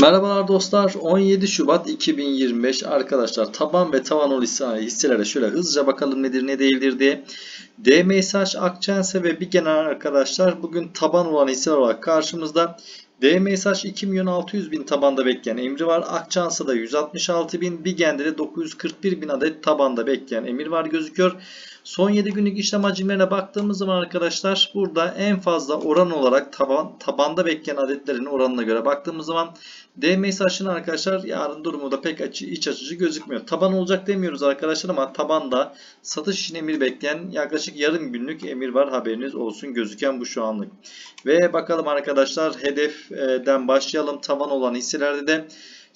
Merhabalar dostlar. 17 Şubat 2025 arkadaşlar taban ve tavan ol hisse- hisselere şöyle hızlıca bakalım nedir ne değildir diye. DMSH, Akçense ve bir genel arkadaşlar bugün taban olan hisseler olarak karşımızda. DMSH 2 milyon 600 bin tabanda bekleyen emri var. Akçansa'da 166 bin, Bigen'de de 941 bin adet tabanda bekleyen emir var gözüküyor. Son 7 günlük işlem hacimlerine baktığımız zaman arkadaşlar burada en fazla oran olarak taban, tabanda bekleyen adetlerin oranına göre baktığımız zaman DMSH'ın arkadaşlar yarın durumu da pek açı, iç açıcı gözükmüyor. Taban olacak demiyoruz arkadaşlar ama tabanda satış için emir bekleyen yaklaşık yarım günlük emir var haberiniz olsun gözüken bu şu anlık. Ve bakalım arkadaşlar hedeften başlayalım tavan olan hisselerde de.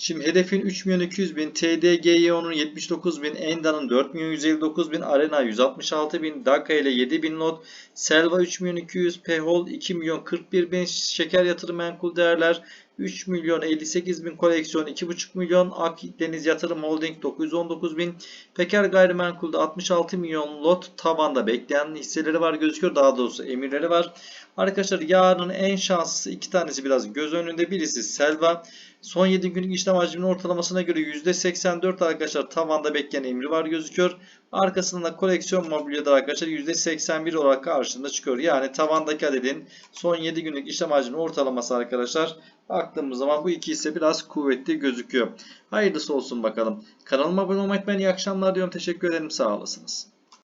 Şimdi hedefin 3 milyon 200 bin, TDGYO'nun 79 bin, Enda'nın 4 milyon 159 bin, Arena 166 bin, Daka ile 7 bin lot, Selva 3 milyon 200, Pehol 2 milyon 41 bin, Şeker Yatırım Menkul Değerler 3 milyon 58 bin koleksiyon 2,5 milyon Akdeniz Yatırım Holding 919 bin Peker Gayrimenkul'de 66 milyon lot tavanda bekleyen hisseleri var gözüküyor daha doğrusu emirleri var. Arkadaşlar yarının en şanslısı iki tanesi biraz göz önünde birisi Selva son 7 günlük işlem hacminin ortalamasına göre %84 arkadaşlar tavanda bekleyen emri var gözüküyor. Arkasında da koleksiyon mobilyada arkadaşlar %81 olarak karşında çıkıyor. Yani tavandaki adedin son 7 günlük işlem hacminin ortalaması arkadaşlar baktığımız zaman bu iki hisse biraz kuvvetli gözüküyor. Hayırlısı olsun bakalım. Kanalıma abone olmayı unutmayın. İyi akşamlar diyorum. Teşekkür ederim. Sağ olasınız.